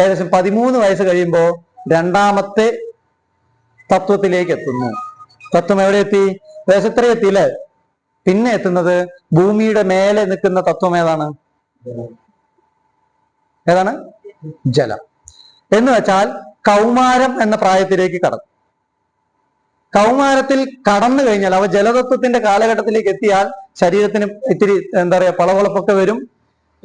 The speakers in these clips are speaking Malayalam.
ഏകദേശം പതിമൂന്ന് വയസ്സ് കഴിയുമ്പോൾ രണ്ടാമത്തെ തത്വത്തിലേക്ക് എത്തുന്നു. തത്വം എവിടെ എത്തി? ഏകദേശം ഇത്ര എത്തിയില്ലേ പിന്നെ എത്തുന്നത് ഭൂമിയുടെ മേലെ നിൽക്കുന്ന തത്വം ഏതാണ്? ഏതാണ്? ജലം. എന്ന് വെച്ചാൽ കൗമാരം എന്ന പ്രായത്തിലേക്ക് കടന്നു. കൗമാരത്തിൽ കടന്നു കഴിഞ്ഞാൽ അവ ജലതത്വത്തിന്റെ കാലഘട്ടത്തിലേക്ക് എത്തിയാൽ ശരീരത്തിന് ഇത്തിരി എന്താ പറയാ പളവളപ്പൊക്കെ വരും.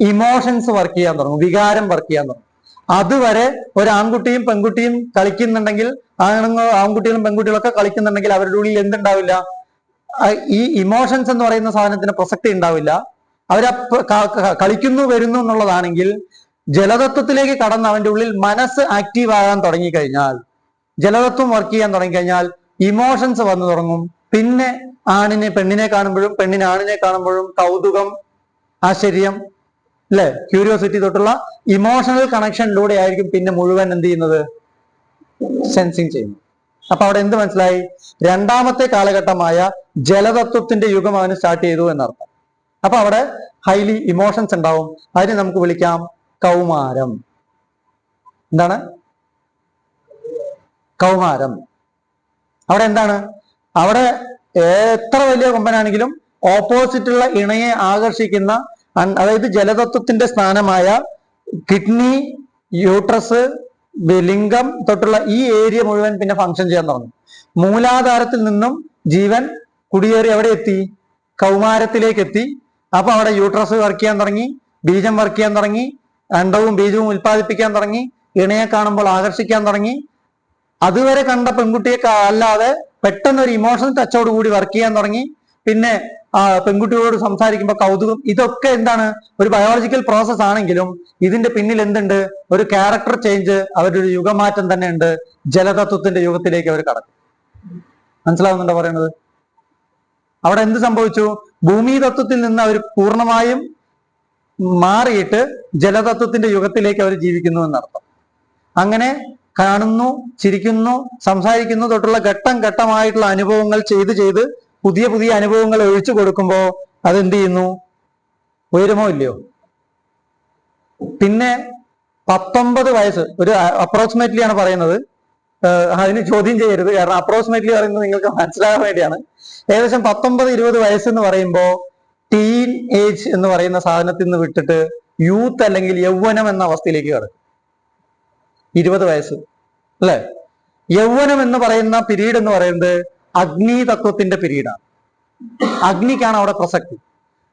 ഇമോഷൻസ് വർക്ക് ചെയ്യാൻ തുടങ്ങും. വികാരം വർക്ക് ചെയ്യാൻ തുടങ്ങും. അതുവരെ ഒരു ആൺകുട്ടിയും പെൺകുട്ടിയും കളിക്കുന്നുണ്ടെങ്കിൽ ആണുങ്ങൾ ആൺകുട്ടികളും പെൺകുട്ടികളും ഒക്കെ കളിക്കുന്നുണ്ടെങ്കിൽ അവരുടെ ഉള്ളിൽ എന്തുണ്ടാവില്ല? ഈ ഇമോഷൻസ് എന്ന് പറയുന്ന സാധനത്തിന് പ്രസക്തി ഉണ്ടാവില്ല. അവർ കളിക്കുന്നു വരുന്നു എന്നുള്ളതാണെങ്കിൽ ജലതത്വത്തിലേക്ക് കടന്ന് അവന്റെ ഉള്ളിൽ മനസ്സ് ആക്റ്റീവ് ആകാൻ തുടങ്ങിക്കഴിഞ്ഞാൽ ജലതത്വം വർക്ക് ചെയ്യാൻ തുടങ്ങിക്കഴിഞ്ഞാൽ ഇമോഷൻസ് വന്നു തുടങ്ങും. പിന്നെ ആണിനെ പെണ്ണിനെ കാണുമ്പോഴും പെണ്ണിനെ ആണിനെ കാണുമ്പോഴും കൗതുകം ആശ്ചര്യം അല്ലെ ക്യൂരിയോസിറ്റി തൊട്ടുള്ള ഇമോഷണൽ കണക്ഷനിലൂടെ ആയിരിക്കും പിന്നെ മുഴുവൻ എന്ത് ചെയ്യുന്നത്? സെൻസിങ് ചെയ്യുന്നത്. അപ്പൊ അവിടെ എന്ത് മനസ്സിലായി? രണ്ടാമത്തെ കാലഘട്ടമായ ജലതത്വത്തിന്റെ യുഗം അവന് സ്റ്റാർട്ട് ചെയ്തു എന്നർത്ഥം. അപ്പൊ അവിടെ ഹൈലി ഇമോഷൻസ് ഉണ്ടാവും. അതിനെ നമുക്ക് വിളിക്കാം കൗമാരം. എന്താണ്? കൗമാരം. അവിടെ എന്താണ്? അവിടെ എത്ര വലിയ കൊമ്പനാണെങ്കിലും ഓപ്പോസിറ്റുള്ള ഇണയെ ആകർഷിക്കുന്ന അതായത് ജലതത്വത്തിന്റെ സ്ഥാനമായ കിഡ്നി യൂട്രസ് ലിംഗം തൊട്ടുള്ള ഈ ഏരിയ മുഴുവൻ പിന്നെ ഫങ്ഷൻ ചെയ്യാൻ തുടങ്ങും. മൂലാധാരത്തിൽ നിന്നും ജീവൻ കുടിയേറി എവിടെ എത്തി കൗമാരത്തിലേക്ക് എത്തി. അപ്പൊ അവിടെ യൂട്രസ് വർക്ക് ചെയ്യാൻ തുടങ്ങി ബീജം വർക്ക് ചെയ്യാൻ തുടങ്ങി അണ്ടവും ബീജവും ഉൽപ്പാദിപ്പിക്കാൻ തുടങ്ങി ഇണയെ കാണുമ്പോൾ ആകർഷിക്കാൻ തുടങ്ങി. അതുവരെ കണ്ട പെൺകുട്ടിയെ അല്ലാതെ പെട്ടെന്ന് ഒരു ഇമോഷണൽ ടച്ചോട് കൂടി വർക്ക് ചെയ്യാൻ തുടങ്ങി. പിന്നെ ആ പെൺകുട്ടിയോട് സംസാരിക്കുമ്പോൾ കൗതുകം. ഇതൊക്കെ എന്താണ്? ഒരു ബയോളജിക്കൽ പ്രോസസ് ആണെങ്കിലും ഇതിന്റെ പിന്നിൽ എന്തുണ്ട്? ഒരു ക്യാരക്ടർ ചേഞ്ച് അവരുടെ ഒരു യുഗമാറ്റം തന്നെ ഉണ്ട് ജലതത്വത്തിന്റെ യുഗത്തിലേക്ക് അവർ കടക്കും. മനസ്സിലാവുന്നുണ്ടോ പറയുന്നത്? അവിടെ എന്ത് സംഭവിച്ചു? ഭൂമി തത്വത്തിൽ നിന്ന് അവർ പൂർണമായും മാറിയിട്ട് ജലതത്വത്തിന്റെ യുഗത്തിലേക്ക് അവർ ജീവിക്കുന്നു എന്നർത്ഥം. അങ്ങനെ കാണുന്നു ചിരിക്കുന്നു സംസാരിക്കുന്നു തൊട്ടുള്ള ഘട്ടം ഘട്ടമായിട്ടുള്ള അനുഭവങ്ങൾ ചെയ്ത് ചെയ്ത് പുതിയ പുതിയ അനുഭവങ്ങൾ ഒഴിച്ചു കൊടുക്കുമ്പോ അതെന്ത് ചെയ്യുന്നു ഉയരുമോ ഇല്ലയോ? പിന്നെ പത്തൊമ്പത് വയസ്സ് ഒരു അപ്രോക്സിമേറ്റ്ലി ആണ് പറയുന്നത്. അതിന് ചോദ്യം ചെയ്യരുത്. കാരണം അപ്രോക്സിമേറ്റ്ലി പറയുന്നത് നിങ്ങൾക്ക് മനസ്സിലാകാൻ വേണ്ടിയാണ്. ഏകദേശം പത്തൊമ്പത് ഇരുപത് വയസ്സ് എന്ന് പറയുമ്പോൾ ടീൻ ഏജ് എന്ന് പറയുന്ന സാധനത്തിൽ നിന്ന് വിട്ടിട്ട് യൂത്ത് അല്ലെങ്കിൽ യൗവനം എന്ന അവസ്ഥയിലേക്ക് കടക്കും ഇരുപത് വയസ്സ്. അല്ലേ? യൗവനം എന്ന് പറയുന്ന പിരീഡ് എന്ന് പറയുന്നത് അഗ്നി തത്വത്തിന്റെ പിരീഡാണ് അഗ്നിക്കാണ് അവിടെ പ്രസക്തി.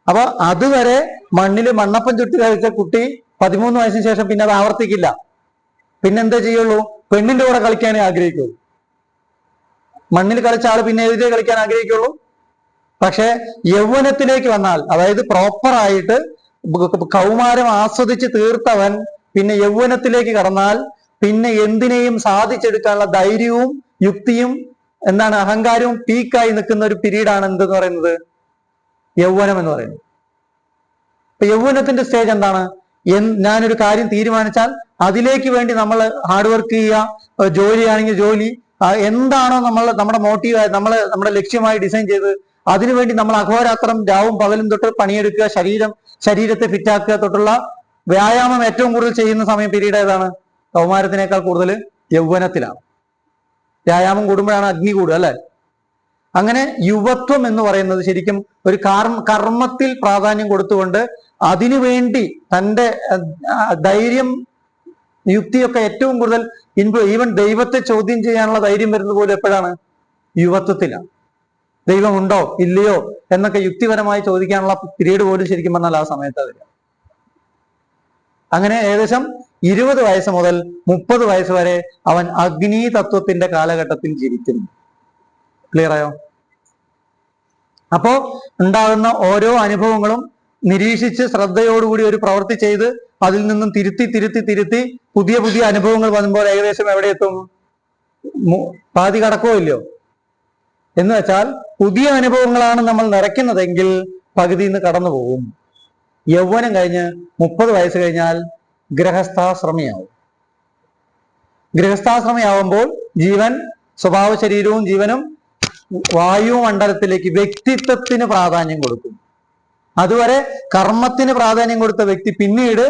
അപ്പൊ അതുവരെ മണ്ണിൽ മണ്ണപ്പം ചുട്ടി കഴിച്ച കുട്ടി പതിമൂന്ന് വയസ്സിന് ശേഷം പിന്നെ അത് ആവർത്തിക്കില്ല. പിന്നെന്താ ചെയ്യുള്ളൂ? പെണ്ണിന്റെ കൂടെ കളിക്കാനേ ആഗ്രഹിക്കുള്ളൂ. മണ്ണിൽ കളിച്ച ആൾ പിന്നെ എതിരെ കളിക്കാൻ ആഗ്രഹിക്കുള്ളൂ. പക്ഷെ യൗവനത്തിലേക്ക് വന്നാൽ അതായത് പ്രോപ്പർ ആയിട്ട് കൗമാരം ആസ്വദിച്ച് തീർത്തവൻ പിന്നെ യൗവനത്തിലേക്ക് കടന്നാൽ പിന്നെ എന്തിനേയും സാധിച്ചെടുക്കാനുള്ള ധൈര്യവും യുക്തിയും എന്താണ് അഹങ്കാരവും പീക്കായി നിൽക്കുന്ന ഒരു പീരീഡാണ് എന്തെന്ന് പറയുന്നത്? യൗവനം എന്ന് പറയുന്നത്. ഇപ്പൊ യൗവനത്തിന്റെ സ്റ്റേജ് എന്താണ്? ഞാനൊരു കാര്യം തീരുമാനിച്ചാൽ അതിലേക്ക് വേണ്ടി നമ്മൾ ഹാർഡ് വർക്ക് ചെയ്യുക ജോലി ജോലിയാണെങ്കിൽ ജോലി എന്താണോ നമ്മൾ നമ്മുടെ മോട്ടീവ് നമ്മൾ നമ്മുടെ ലക്ഷ്യമായി ഡിസൈൻ ചെയ്ത് അതിനുവേണ്ടി നമ്മൾ അഘോരാത്രം രാവും പകലും തൊട്ട് പണിയെടുക്കുക ശരീരം ശരീരത്തെ ഫിറ്റാക്കുക തൊട്ടുള്ള വ്യായാമം ഏറ്റവും കൂടുതൽ ചെയ്യുന്ന സമയം പീരീഡ് ഏതാണ്? കൗമാരത്തിനേക്കാൾ കൂടുതൽ യൗവനത്തിലാണ്. വ്യായാമം കൂടുമ്പോഴാണ് അഗ്നി കൂടുക അല്ലെ? അങ്ങനെ യുവത്വം എന്ന് പറയുന്നത് ശരിക്കും ഒരു കർമ്മത്തിൽ പ്രാധാന്യം കൊടുത്തുകൊണ്ട് അതിനുവേണ്ടി അഹ്, ധൈര്യം യുക്തിയൊക്കെ ഏറ്റവും കൂടുതൽ ഇൻപ്ലൂ ഈവൻ ദൈവത്തെ ചോദ്യം ചെയ്യാനുള്ള ധൈര്യം വരുന്നത് പോലും എപ്പോഴാണ്? യുവത്വത്തിലാണ്. ദൈവമുണ്ടോ? ഇല്ലയോ? എന്നൊക്കെ യുക്തിപരമായി ചോദിക്കാനുള്ള പീരീഡ് പോലും ശരിക്കും പറഞ്ഞാൽ ആ സമയത്ത് അതില്ല അങ്ങനെ ഏകദേശം ഇരുപത് വയസ്സ് മുതൽ മുപ്പത് വയസ്സ് വരെ അവൻ അഗ്നി തത്വത്തിന്റെ കാലഘട്ടത്തിൽ ജീവിക്കുന്നു. ക്ലിയർ ആയോ? അപ്പോ ഉണ്ടാകുന്ന ഓരോ അനുഭവങ്ങളും നിരീക്ഷിച്ച് ശ്രദ്ധയോടുകൂടി ഒരു പ്രവൃത്തി ചെയ്ത് അതിൽ നിന്നും തിരുത്തി തിരുത്തി തിരുത്തി പുതിയ പുതിയ അനുഭവങ്ങൾ വരുമ്പോൾ ഏകദേശം എവിടെ എത്തും? പാതി കടക്കോ ഇല്ലയോ? എന്ന് വെച്ചാൽ പുതിയ അനുഭവങ്ങളാണ് നമ്മൾ നിറയ്ക്കുന്നതെങ്കിൽ പകുതിയിൽ നിന്ന് കടന്നു പോകും യൗവനം കഴിഞ്ഞ് മുപ്പത് വയസ്സ് കഴിഞ്ഞാൽ ഗൃഹസ്ഥാശ്രമിയാവും. ഗൃഹസ്ഥാശ്രമിയാവുമ്പോൾ ജീവൻ സ്വഭാവ ശരീരവും ജീവനും വായുമണ്ഡലത്തിലേക്ക് വ്യക്തിത്വത്തിന് പ്രാധാന്യം കൊടുക്കും. അതുവരെ കർമ്മത്തിന് പ്രാധാന്യം കൊടുത്ത വ്യക്തി പിന്നീട്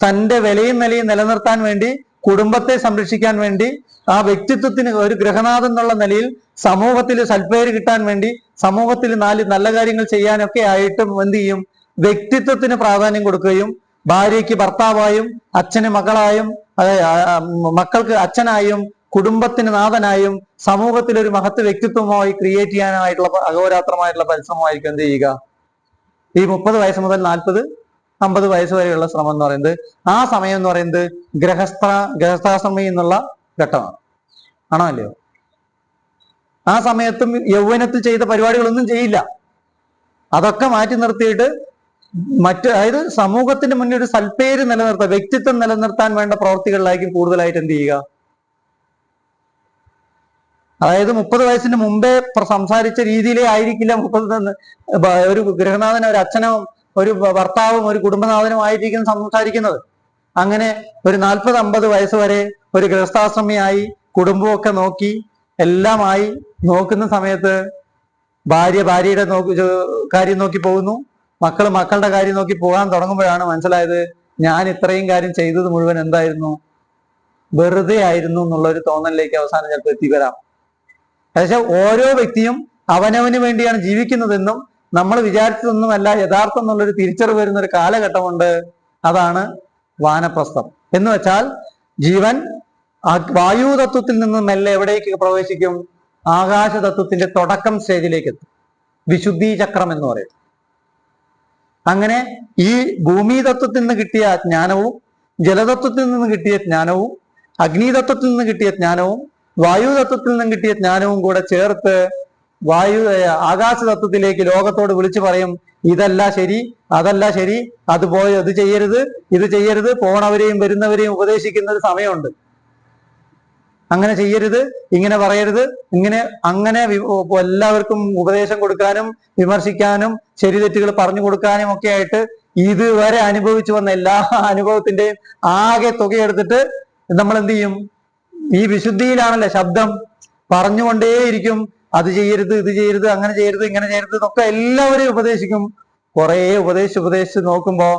തന്റെ വിലയും നിലയും നിലനിർത്താൻ വേണ്ടി കുടുംബത്തെ സംരക്ഷിക്കാൻ വേണ്ടി ആ വ്യക്തിത്വത്തിന് ഒരു ഗൃഹനാഥൻ എന്നുള്ള നിലയിൽ സമൂഹത്തിൽ സൽപ്പേര് കിട്ടാൻ വേണ്ടി സമൂഹത്തിൽ നാല് നല്ല കാര്യങ്ങൾ ചെയ്യാനൊക്കെ ആയിട്ടും എന്ത് ചെയ്യും? വ്യക്തിത്വത്തിന് പ്രാധാന്യം കൊടുക്കുകയും ഭാര്യയ്ക്ക് ഭർത്താവായും അച്ഛന് മകളായും മക്കൾക്ക് അച്ഛനായും കുടുംബത്തിന് നാഥനായും സമൂഹത്തിൽ ഒരു മഹത്ത് വ്യക്തിത്വമായി ക്രിയേറ്റ് ചെയ്യാനായിട്ടുള്ള അഹോരാത്രമായിട്ടുള്ള പരിശ്രമമായിരിക്കും എന്ത് ചെയ്യുക? ഈ മുപ്പത് വയസ്സ് മുതൽ നാൽപ്പത് അമ്പത് വയസ്സ് വരെയുള്ള ശ്രമം എന്ന് പറയുന്നത് ആ സമയം എന്ന് പറയുന്നത് ഗ്രഹസ്ഥ ഗ്രഹസ്ഥാശ്രമം എന്നുള്ള ഘട്ടമാണ്. ആണോ അല്ലയോ? ആ സമയത്തും യൗവനത്തിൽ ചെയ്ത പരിപാടികളൊന്നും ചെയ്യില്ല. അതൊക്കെ മാറ്റി നിർത്തിയിട്ട് മറ്റ് അതായത് സമൂഹത്തിന്റെ മുന്നിൽ ഒരു സൽപ്പേര് നിലനിർത്താൻ വ്യക്തിത്വം നിലനിർത്താൻ വേണ്ട പ്രവർത്തികളിലായിരിക്കും കൂടുതലായിട്ട് എന്ത് ചെയ്യുക? അതായത് മുപ്പത് വയസ്സിന് മുമ്പേ സംസാരിച്ച രീതിയിലേ ആയിരിക്കില്ല മുപ്പത് ഒരു ഗൃഹനാഥനും ഒരു അച്ഛനും ഒരു ഭർത്താവും ഒരു കുടുംബനാഥനും ആയിരിക്കും സംസാരിക്കുന്നത്. അങ്ങനെ ഒരു നാൽപ്പത് അമ്പത് വയസ്സ് വരെ ഒരു ഗൃഹസ്ഥാശ്രമിയായി കുടുംബമൊക്കെ നോക്കി എല്ലാമായി നോക്കുന്ന സമയത്ത് ഭാര്യ ഭാര്യയുടെ നോക്കി കാര്യം നോക്കി പോകുന്നു. മക്കൾ മക്കളുടെ കാര്യം നോക്കി പോകാൻ തുടങ്ങുമ്പോഴാണ് മനസ്സിലായത് ഞാൻ ഇത്രയും കാര്യം ചെയ്തത് മുഴുവൻ എന്തായിരുന്നു? വെറുതെ ആയിരുന്നു എന്നുള്ള ഒരു തോന്നലിലേക്ക് അവസാനം ചിലപ്പോൾ എത്തിവരാം പക്ഷെ ഓരോ വ്യക്തിയും അവനവന് വേണ്ടിയാണ് ജീവിക്കുന്നതെന്നും നമ്മൾ വിചാരിച്ചതൊന്നുമല്ല യഥാർത്ഥം എന്നുള്ളൊരു തിരിച്ചറിവ് വരുന്ന ഒരു കാലഘട്ടമുണ്ട്. അതാണ് വാനപ്രസ്ഥം. എന്ന് വെച്ചാൽ ജീവൻ വായു തത്വത്തിൽ നിന്ന് മെല്ലെ എവിടേക്ക് പ്രവേശിക്കും? ആകാശ തത്വത്തിന്റെ തുടക്കം സ്റ്റേജിലേക്ക് എത്തും. വിശുദ്ധി ചക്രം എന്ന് പറയും. അങ്ങനെ ഈ ഭൂമി തത്വത്തിൽ നിന്ന് കിട്ടിയ ജ്ഞാനവും ജലതത്വത്തിൽ നിന്ന് കിട്ടിയ ജ്ഞാനവും അഗ്നിതത്വത്തിൽ നിന്ന് കിട്ടിയ ജ്ഞാനവും വായു തത്വത്തിൽ നിന്നും കിട്ടിയ ജ്ഞാനവും കൂടെ ചേർത്ത് വായു ആകാശതത്വത്തിലേക്ക് ആകാശ തത്വത്തിലേക്ക് ലോകത്തോട് വിളിച്ചു പറയും ഇതല്ല ശരി അതല്ല ശരി അത് പോയി അത് ചെയ്യരുത് ഇത് ചെയ്യരുത് പോണവരെയും വരുന്നവരെയും ഉപദേശിക്കുന്ന ഒരു സമയമുണ്ട്. അങ്ങനെ ചെയ്യരുത് ഇങ്ങനെ പറയരുത് ഇങ്ങനെ അങ്ങനെ എല്ലാവർക്കും ഉപദേശം കൊടുക്കാനും വിമർശിക്കാനും ശരി തെറ്റുകൾ പറഞ്ഞു കൊടുക്കാനും ഒക്കെ ആയിട്ട് ഇതുവരെ അനുഭവിച്ചു വന്ന എല്ലാ അനുഭവത്തിന്റെയും ആകെ തുകയെടുത്തിട്ട് നമ്മൾ എന്ത് ചെയ്യും? ഈ വിശുദ്ധിയിലാണല്ലോ ശബ്ദം. പറഞ്ഞുകൊണ്ടേയിരിക്കും. അത് ചെയ്യരുത് ഇത് ചെയ്യരുത് അങ്ങനെ ചെയ്യരുത് ഇങ്ങനെ ചെയ്യരുത് എന്നൊക്കെ എല്ലാവരെയും ഉപദേശിക്കും. കുറെ ഉപദേശിച്ച് ഉപദേശിച്ച് നോക്കുമ്പോ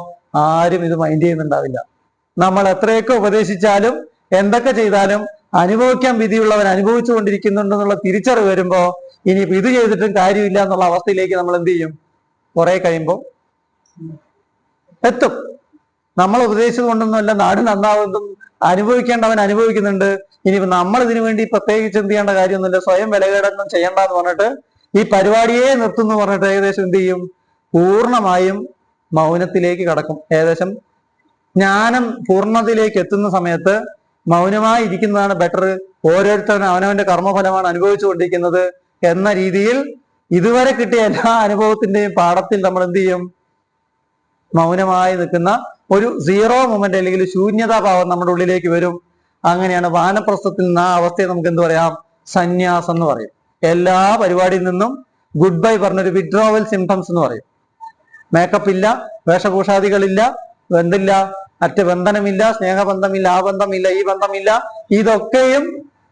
ആരും ഇത് മൈൻഡ് ചെയ്യുന്നുണ്ടാവില്ല. നമ്മൾ എത്രയൊക്കെ ഉപദേശിച്ചാലും എന്തൊക്കെ ചെയ്താലും അനുഭവിക്കാൻ വിധിയുള്ളവൻ അനുഭവിച്ചു കൊണ്ടിരിക്കുന്നുണ്ടെന്നുള്ള തിരിച്ചറിവ് വരുമ്പോ ഇനിയിപ്പോ ഇത് ചെയ്തിട്ടും കാര്യമില്ല എന്നുള്ള അവസ്ഥയിലേക്ക് നമ്മൾ എന്ത് ചെയ്യും? കുറെ കഴിയുമ്പോൾ എത്തും. നമ്മൾ ഉപദേശിച്ചത് കൊണ്ടൊന്നുമല്ല നാട് നന്നാവുന്നതും അനുഭവിക്കേണ്ടവൻ അനുഭവിക്കുന്നുണ്ട്. ഇനി നമ്മൾ ഇതിനു വേണ്ടി പ്രത്യേകിച്ച് എന്ത് ചെയ്യേണ്ട കാര്യമൊന്നുമില്ല. സ്വയം വിലകേടൊന്നും ചെയ്യണ്ട എന്ന് പറഞ്ഞിട്ട് ഈ പരിപാടിയെ നിർത്തുന്നു പറഞ്ഞിട്ട് ഏകദേശം എന്ത് ചെയ്യും? പൂർണമായും മൗനത്തിലേക്ക് കടക്കും. ഏകദേശം ജ്ഞാനം പൂർണതയിലേക്ക് എത്തുന്ന സമയത്ത് മൗനമായി ഇരിക്കുന്നതാണ് ബെറ്റർ ഓരോരുത്തരും അവനവന്റെ കർമ്മഫലമാണ് അനുഭവിച്ചുകൊണ്ടിരിക്കുന്നത് എന്ന രീതിയിൽ ഇതുവരെ കിട്ടിയ എല്ലാ അനുഭവത്തിന്റെയും പാഠത്തിൽ നമ്മൾ എന്ത് ചെയ്യും? മൗനമായി നിൽക്കുന്ന ഒരു സീറോ മൊമെന്റ് അല്ലെങ്കിൽ ശൂന്യതാഭാവം നമ്മുടെ ഉള്ളിലേക്ക് വരും. അങ്ങനെയാണ് വാനപ്രസ്ഥത്തിൽ നിന്ന് ആ അവസ്ഥയെ നമുക്ക് എന്ത് പറയാം? സന്യാസം എന്ന് പറയും. എല്ലാ പരിപാടിയിൽ നിന്നും ഗുഡ് ബൈ പറഞ്ഞൊരു വിഡ്രോവൽ സിംറ്റംസ് എന്ന് പറയും. മേക്കപ്പ് ഇല്ല വേഷഭൂഷാദികളില്ല എന്തില്ല? മറ്റ് ബന്ധനമില്ല സ്നേഹബന്ധമില്ല ആ ബന്ധമില്ല ഈ ബന്ധമില്ല. ഇതൊക്കെയും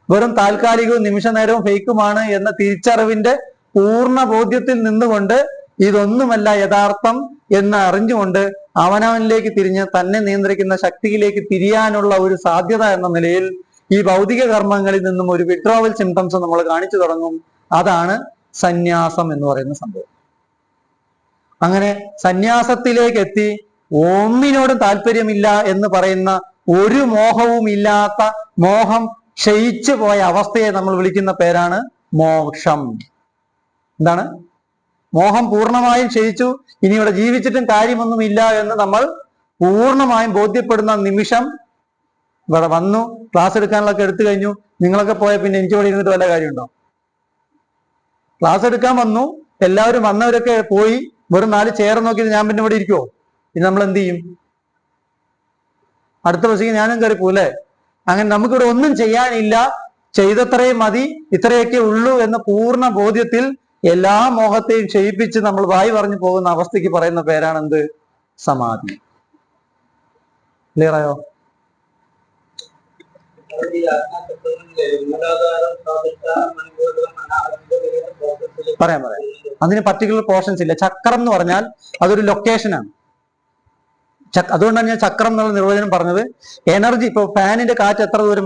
വെറും താൽക്കാലികവും നിമിഷ നേരവും ഫേക്കുമാണ് എന്ന തിരിച്ചറിവിന്റെ പൂർണ ബോധ്യത്തിൽ നിന്നുകൊണ്ട് ഇതൊന്നുമല്ല യഥാർത്ഥം എന്ന് അറിഞ്ഞുകൊണ്ട് അവനവനിലേക്ക് തിരിഞ്ഞ് തന്നെ നിയന്ത്രിക്കുന്ന ശക്തിയിലേക്ക് തിരിയാനുള്ള ഒരു സാധ്യത എന്ന നിലയിൽ ഈ ഭൗതിക കർമ്മങ്ങളിൽ നിന്നും ഒരു വിഡ്രോവൽ സിംറ്റംസ് നമ്മൾ കാണിച്ചു തുടങ്ങും. അതാണ് സന്യാസം എന്ന് പറയുന്ന സംഭവം. അങ്ങനെ സന്യാസത്തിലേക്ക് എത്തി ഒന്നിനോടും താല്പര്യമില്ല എന്ന് പറയുന്ന ഒരു മോഹവും ഇല്ലാത്ത മോഹം ക്ഷയിച്ചു പോയ അവസ്ഥയെ നമ്മൾ വിളിക്കുന്ന പേരാണ് മോക്ഷം. എന്താണ്? മോഹം പൂർണമായും ക്ഷയിച്ചു ഇനി ഇവിടെ ജീവിച്ചിട്ടും കാര്യമൊന്നുമില്ല എന്ന് നമ്മൾ പൂർണമായും ബോധ്യപ്പെടുന്ന നിമിഷം ഇവിടെ വന്നു ക്ലാസ് എടുക്കാനുള്ളൊക്കെ എടുത്തു കഴിഞ്ഞു. നിങ്ങളൊക്കെ പോയ പിന്നെ എനിക്ക് ഇവിടെ ഇരുന്നിട്ട് വല്ല കാര്യമുണ്ടോ? ക്ലാസ് എടുക്കാൻ വന്നു എല്ലാവരും വന്നവരൊക്കെ പോയി വെറും നാല് ചെയർ നോക്കിയിട്ട് ഞാൻ പിന്നെ ഇവിടെ ഇരിക്കുവോ? പിന്നെ നമ്മൾ എന്ത് ചെയ്യും? അടുത്ത ബസ്സിക്ക് ഞാനും കയറി പോലെ അങ്ങനെ നമുക്കിവിടെ ഒന്നും ചെയ്യാനില്ല. ചെയ്തത്രയും മതി ഇത്രയൊക്കെ ഉള്ളൂ എന്ന പൂർണ ബോധ്യത്തിൽ എല്ലാ മോഹത്തെയും ക്ഷയിപ്പിച്ച് നമ്മൾ വായി പറഞ്ഞു പോകുന്ന അവസ്ഥയ്ക്ക് പറയുന്ന പേരാണ് എന്ത് സമാധി. ക്ലിയറായോ? പറയാം പറയാം. അതിന് പർട്ടിക്കുലർ പോർഷൻസ് ഇല്ല. ചക്രം എന്ന് പറഞ്ഞാൽ അതൊരു ലൊക്കേഷനാണ് അതുകൊണ്ടാണ് ഞാൻ ചക്രം എന്നുള്ള നിർവചനം പറഞ്ഞത്. എനർജി ഇപ്പൊ ഫാനിന്റെ കാറ്റ് എത്ര ദൂരം